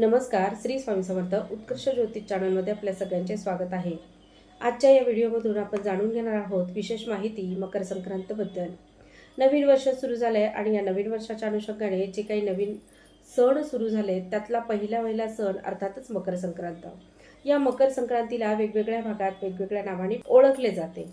नमस्कार श्री स्वामी समर्थ उत्कृष्ट ज्योतिष चॅनलमध्ये आपल्या सगळ्यांचे स्वागत आहे. आजच्या या व्हिडिओमधून आपण जाणून घेणार आहोत विशेष माहिती मकर संक्रांतबद्दल. नवीन वर्ष सुरू झालं आहे आणि या नवीन वर्षाच्या अनुषंगाने जे काही नवीन सण सुरू झाले त्यातला पहिला पहिला सण अर्थातच मकर संक्रांत. या मकर संक्रांतीला वेगवेगळ्या भागात वेगवेगळ्या नावाने ओळखले जाते.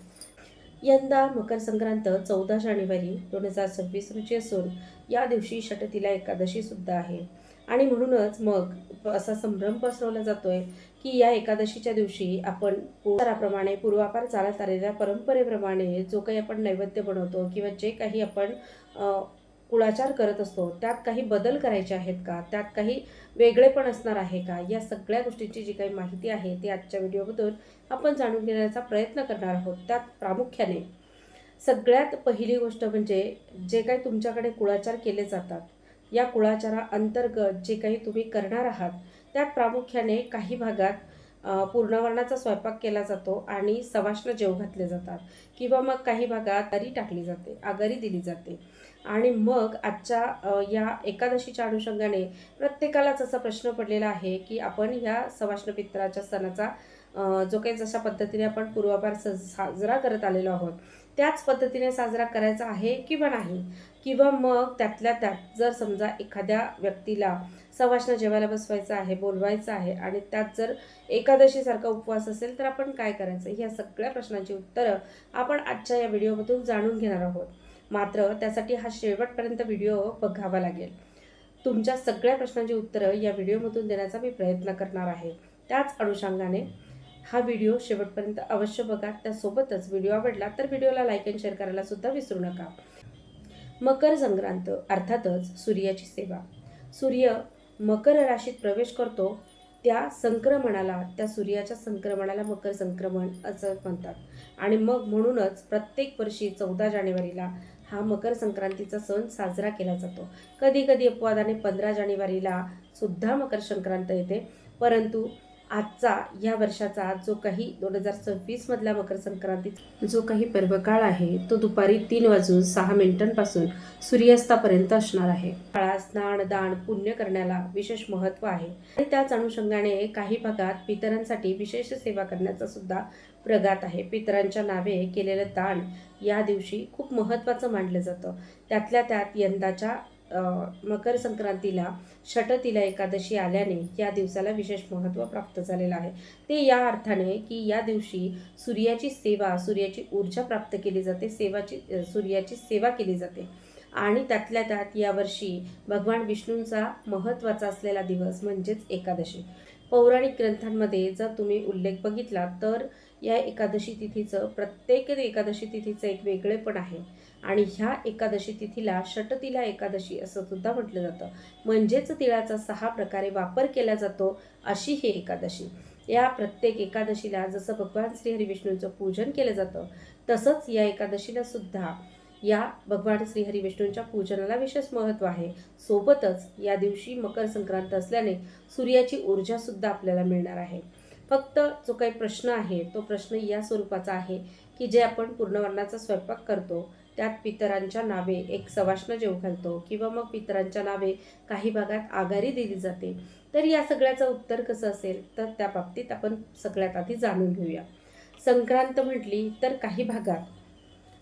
यंदा मकर संक्रांत चौदा जानेवारी दोन हजार सव्वीस रोजी असून या दिवशी षटतीला एकादशी सुद्धा आहे. आणि म्हणूनच मग असा संभ्रम पसरवला जातोय की या एकादशीच्या दिवशी आपण पूर्वापाराप्रमाणे पूर्वापार चालत आलेल्या परंपरेप्रमाणे जो काही आपण नैवेद्य बनवतो किंवा जे काही आपण कुळाचार करत असतो त्यात काही बदल करायचे आहेत का? त्यात काही वेगळेपण असणार आहे का? या सगळ्या गोष्टींची जी काही माहिती आहे ती आजच्या व्हिडिओमधून आपण जाणून घेण्याचा प्रयत्न करणार आहोत. त्यात प्रामुख्याने सगळ्यात पहिली गोष्ट म्हणजे जे काही तुमच्याकडे कुळाचार केले जातात या कुळाचारा अंतर्गत जे काही तुम्ही करणार आहात त्यात प्रामुख्याने काही भागात पूर्णवर्णाचा स्वयंपाक केला जातो आणि सवाष्ण जेव घातले जातात किंवा मग काही भागात तरी टाकली जाते आगरी दिली जाते. आणि मग आजच्या या एकादशीच्या अनुषंगाने प्रत्येकालाच असा प्रश्न पडलेला आहे की आपण ह्या सवाष्ण पित्राच्या सणाचा जो काही जशा पद्धतीने आपण पूर्वापार स साजरा करत आलेलो आहोत त्याच पद्धतीने साजरा करायचा आहे किंवा नाही? किंवा मग त्यातल्या त्यात जर समजा एखाद्या व्यक्तीला सवाष्ण जेवायला बसवायचं आहे बोलवायचं आहे आणि त्यात जर एकादशीसारखा उपवास असेल तर आपण काय करायचं? ह्या सगळ्या प्रश्नांची उत्तरं आपण आजच्या या व्हिडिओमधून जाणून घेणार आहोत. मात्र त्यासाठी हा शेवटपर्यंत व्हिडिओ बघावा लागेल. तुमच्या सगळ्या प्रश्नांची उत्तरं या व्हिडिओमधून देण्याचा मी प्रयत्न करणार आहे. त्याच अनुषंगाने हा व्हिडिओ शेवटपर्यंत अवश्य बघा. त्यासोबतच व्हिडिओ आवडला तर व्हिडिओला लाईक अँड शेअर करायला सुद्धा विसरू नका. मकर संक्रांत अर्थातच सूर्याची सेवा. सूर्य मकर राशीत प्रवेश करतो. त्या संक्रमणाला त्या सूर्याच्या संक्रमणाला मकर संक्रमण असं म्हणतात. आणि मग म्हणूनच प्रत्येक वर्षी चौदा जानेवारीला हा मकर संक्रांतीचा सण साजरा केला जातो. कधी कधी अपवादाने पंधरा जानेवारीला सुद्धा मकर संक्रांत येते. परंतु आजचा या वर्षाचा जो काही दोन हजार सव्वीसमधल्या मकर संक्रांतीचा जो काही पर्वकाळ आहे तो दुपारी तीन वाजून सहा मिनिटांपासून सूर्यास्तापर्यंत असणार आहे. काळा स्नान दान पुण्य करण्याला विशेष महत्त्व आहे. आणि त्याच अनुषंगाने काही भागात पितरांसाठी विशेष सेवा करण्याचा सुद्धा प्रघात आहे. पितरांच्या नावे केलेलं दान या दिवशी खूप महत्त्वाचं मानलं जातं. त्यातल्या त्यात यंदाच्या मकर संक्रांतीला षटतिला एकादशी आल्याने या दिवसाला विशेष महत्त्व प्राप्त झालेलं आहे. ते या अर्थाने की या दिवशी सूर्याची सेवा सूर्याची ऊर्जा प्राप्त केली जाते सेवाची सूर्याची सेवा केली जाते. आणि त्यातल्या त्यात यावर्षी भगवान विष्णूंचा महत्त्वाचा असलेला दिवस म्हणजेच एकादशी. पौराणिक ग्रंथांमध्ये जर तुम्ही उल्लेख बघितला तर या एकादशी तिथीचं प्रत्येक एकादशी तिथीचं एक वेगळेपण आहे. आणि ह्या एकादशी तिथीला षटतिला एकादशी असं सुद्धा म्हटलं जातं. म्हणजेच तिळाचा सहा प्रकारे वापर केला जातो अशी ही एकादशी. या प्रत्येक एकादशीला जसं भगवान श्रीहरी विष्णूंचं पूजन केलं जातं तसंच या एकादशीला सुद्धा या भगवान श्रीहरी विष्णूंच्या पूजनाला विशेष महत्त्व आहे. सोबतच या दिवशी मकर संक्रांत असल्याने सूर्याची ऊर्जा सुद्धा आपल्याला मिळणार आहे. फक्त जो काही प्रश्न आहे तो प्रश्न या स्वरूपाचा आहे की जे आपण पूर्णवर्णाचा स्वयंपाक करतो त्यात पितरांच्या नावे एक सवाष्ण जेव घालतो किंवा मग पितरांच्या नावे काही भागात आघारी दिली जाते. तर या सगळ्याचं उत्तर कसं असेल? तर त्या बाबतीत आपण सगळ्यात आधी जाणून घेऊया. संक्रांत म्हटली तर काही भागात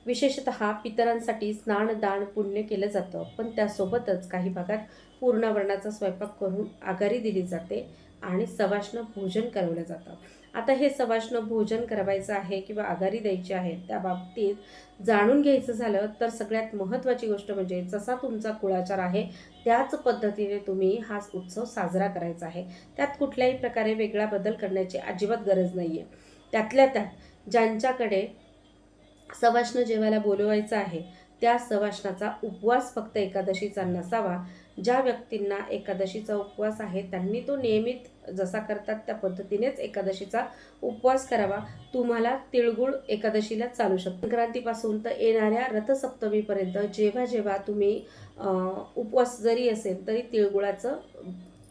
विशेषत पितरांसाठी स्नान दान पुण्य केलं जातं. पण त्यासोबतच काही भागात पूर्णवर्णाचा स्वयंपाक करून आघारी दिली जाते आणि सवाष्ण भोजन करवलं जातं. आता हे सवाष्ण भोजन करवायचं आहे किंवा आघारी द्यायची आहे त्या बाबतीत जाणून घ्यायचं झालं तर सगळ्यात महत्त्वाची गोष्ट म्हणजे जसा तुमचा कुळाचार आहे त्याच पद्धतीने तुम्ही हा उत्सव साजरा करायचा आहे. त्यात कुठल्याही प्रकारे वेगळा बदल करण्याची अजिबात गरज नाही आहे त्यातल्या त्यात ज्यांच्याकडे सवाष्ण जेवायला बोलवायचं आहे. त्या सवाष्णाचा उपवास फक्त एकादशीचा नसावा. ज्या व्यक्तींना एकादशीचा उपवास आहे त्यांनी तो नियमित जसा करतात त्या पद्धतीनेच एकादशीचा उपवास करावा. तुम्हाला तिळगुळ एकादशीला चालू शकतो. संक्रांतीपासून तर येणाऱ्या रथसप्तमीपर्यंत जेव्हा जेव्हा तुम्ही उपवास जरी असेल तरी तिळगुळाचं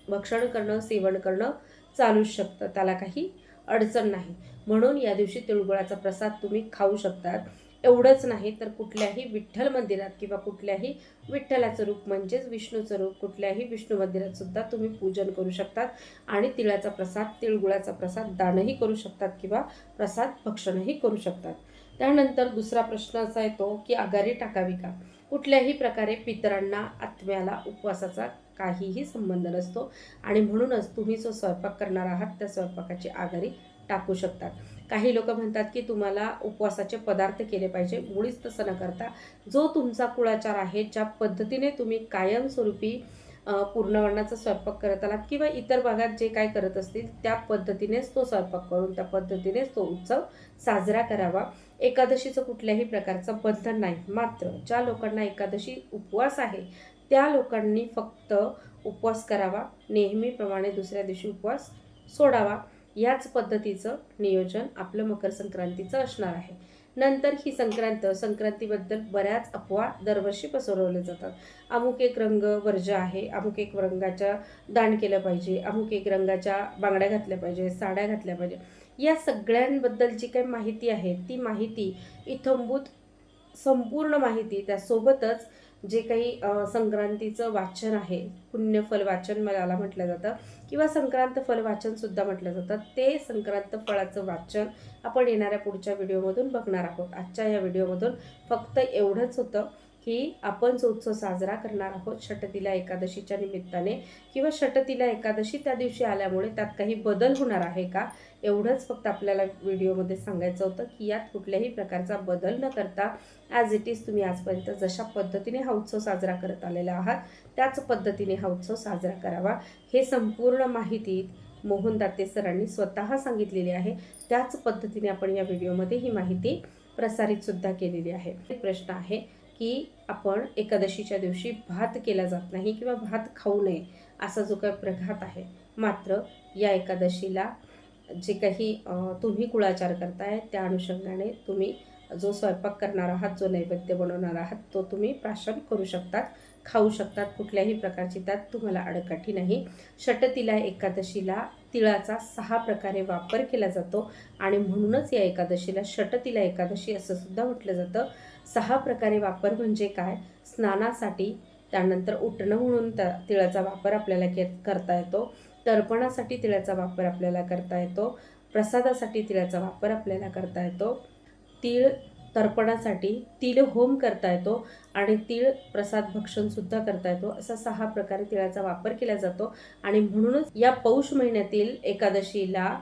भक्षण करणं सेवन करणं चालूच शकतं. त्याला काही अडचण नाही. म्हणून या दिवशी तिळगुळाचा प्रसाद तुम्ही खाऊ शकतात. एवढंच नाही तर कुठल्याही विठ्ठल मंदिरात किंवा कुठल्याही विठ्ठलाचं रूप म्हणजेच विष्णूचं रूप कुठल्याही विष्णू मंदिरात सुद्धा तुम्ही पूजन करू शकतात आणि तिळाचा प्रसाद तिळगुळाचा प्रसाद दानही करू शकतात किंवा प्रसाद भक्षणही करू शकतात. त्यानंतर दुसरा प्रश्न असा येतो की आघारी टाकावी का? कुठल्याही प्रकारे पितरांना आत्म्याला उपवासाचा काहीही संबंध नसतो. आणि म्हणूनच तुम्ही जो स्वयंपाक करणार आहात त्या स्वयंपाकाची आघाडी टाकू शकतात. काही लोक म्हणतात की तुम्हाला उपवासाचे पदार्थ केले पाहिजे. मुळीच तसं न करता जो तुमचा कुळाचार आहे ज्या पद्धतीने तुम्ही कायमस्वरूपी पूर्णवर्णाचा स्वयंपाक करत आलात किंवा इतर भागात जे काय करत असतील त्या पद्धतीनेच तो स्वयंपाक करून त्या पद्धतीनेच तो उत्सव साजरा करावा. एकादशीचं कुठल्याही प्रकारचं बंधन नाही. मात्र ज्या लोकांना एकादशी उपवास आहे त्या लोकांनी फक्त उपवास करावा. नेहमीप्रमाणे दुसऱ्या दिवशी उपवास सोडावा. याच पद्धतीचं नियोजन आपलं मकर संक्रांतीचं असणार आहे. नंतर ही संक्रांत संक्रांतीबद्दल बऱ्याच अफवा दरवर्षी पसरवल्या जातात. अमुक एक रंग वर्ज आहे अमुक एक रंगाच्या दान केलं पाहिजे अमुक एक रंगाच्या बांगड्या घातल्या पाहिजे साड्या घातल्या पाहिजे. या सगळ्यांबद्दल जी काही माहिती आहे ती माहिती इथंभूत संपूर्ण माहिती त्यासोबतच जे काही संक्रांतीचं वाचन आहे पुण्यफल वाचन मला म्हटलं जातं किंवा संक्रांत फल वाचन सुद्धा म्हटलं जातं ते संक्रांत फळाचं वाचन आपण येणाऱ्या पुढच्या व्हिडिओमधून बघणार आहोत. आजच्या या व्हिडिओमधून फक्त एवढंच होतं. की आपण जो उत्सव साजरा करणार आहोत षटतिला एकादशीच्या निमित्ताने किंवा षटतिला एकादशी त्या दिवशी आल्यामुळे त्यात काही बदल होणार आहे का? एवढंच फक्त आपल्याला व्हिडिओमध्ये सांगायचं होतं की यात कुठल्याही प्रकारचा बदल न करता ॲज इट इज तुम्ही आजपर्यंत जशा पद्धतीने हा उत्सव साजरा करत आलेला आहात त्याच पद्धतीने हा उत्सव साजरा करावा. हे संपूर्ण माहिती मोहन दाते सरांनी स्वतः सांगितलेली आहे. त्याच पद्धतीने आपण या व्हिडिओमध्ये ही माहिती प्रसारितसुद्धा केलेली आहे. प्रश्न आहे की आपण एकादशीच्या दिवशी भात केला जात नाही किंवा भात खाऊ नये असा जो काही प्रघात आहे. मात्र या एकादशीला जे काही तुम्ही कुळाचार करताय त्या अनुषंगाने तुम्ही जो स्वयंपाक करणार आहात जो नैवेद्य बनवणार आहात तो तुम्ही प्राशन करू शकतात खाऊ शकतात कुठल्याही प्रकारची त्यात तुम्हाला अडकाठी नाही. षटतिला एकादशीला तिळाचा सहा प्रकारे वापर केला जातो आणि म्हणूनच या एकादशीला षटतिला एकादशी असं सुद्धा म्हटलं जातं. सहा प्रकारे वापर म्हणजे काय? स्नानासाठी त्यानंतर उठणं म्हणून त तिळाचा वापर आपल्याला के करता येतो. तर्पणासाठी तिळाचा वापर आपल्याला करता येतो. प्रसादासाठी तिळाचा वापर आपल्याला करता येतो. तीळ तर्पणासाठी तिळ होम करता येतो आणि तीळ प्रसाद भक्षणसुद्धा करता येतो. असा सहा प्रकारे तिळाचा वापर केला जातो. आणि म्हणूनच या पौष महिन्यातील एकादशीला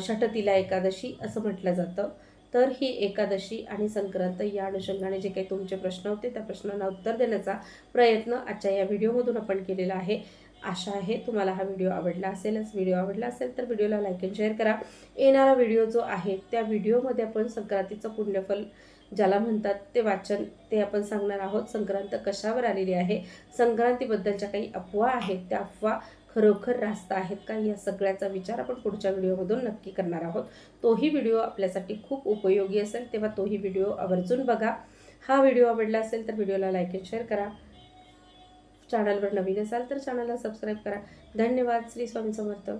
षटतिला एकादशी असं म्हटलं जातं. तर ही एकादशी आणि संक्रांत या अनुषंगाने जे काही तुमचे प्रश्न होते त्या प्रश्नांना उत्तर देण्याचा प्रयत्न आजच्या या व्हिडिओमधून आपण केलेला आहे. आशा आहे तुम्हाला हा व्हिडिओ आवडला असेलच. व्हिडिओ आवडला असेल तर व्हिडिओला लाईक अँड शेअर करा. येणारा व्हिडिओ जो आहे त्या व्हिडिओमध्ये आपण संक्रांतीचं पुण्यफल ज्याला म्हणतात ते वाचन ते आपण सांगणार आहोत. संक्रांत कशावर आलेली आहे? संक्रांतीबद्दलच्या काही अफवा आहेत त्या अफवा खरोखर रास्त आहेत का? या सगळ्याचा विचार आपण पुढच्या व्हिडिओमधून नक्की करणार आहोत. तोही व्हिडिओ आपल्यासाठी खूप उपयोगी असेल तेव्हा तोही व्हिडिओ आवर्जून बघा. हा व्हिडिओ आवडला असेल तर व्हिडिओला लाईक अँड शेअर करा. चॅनलवर नवीन असाल तर चॅनलला सबस्क्राईब करा. धन्यवाद. श्री स्वामी समर्थ.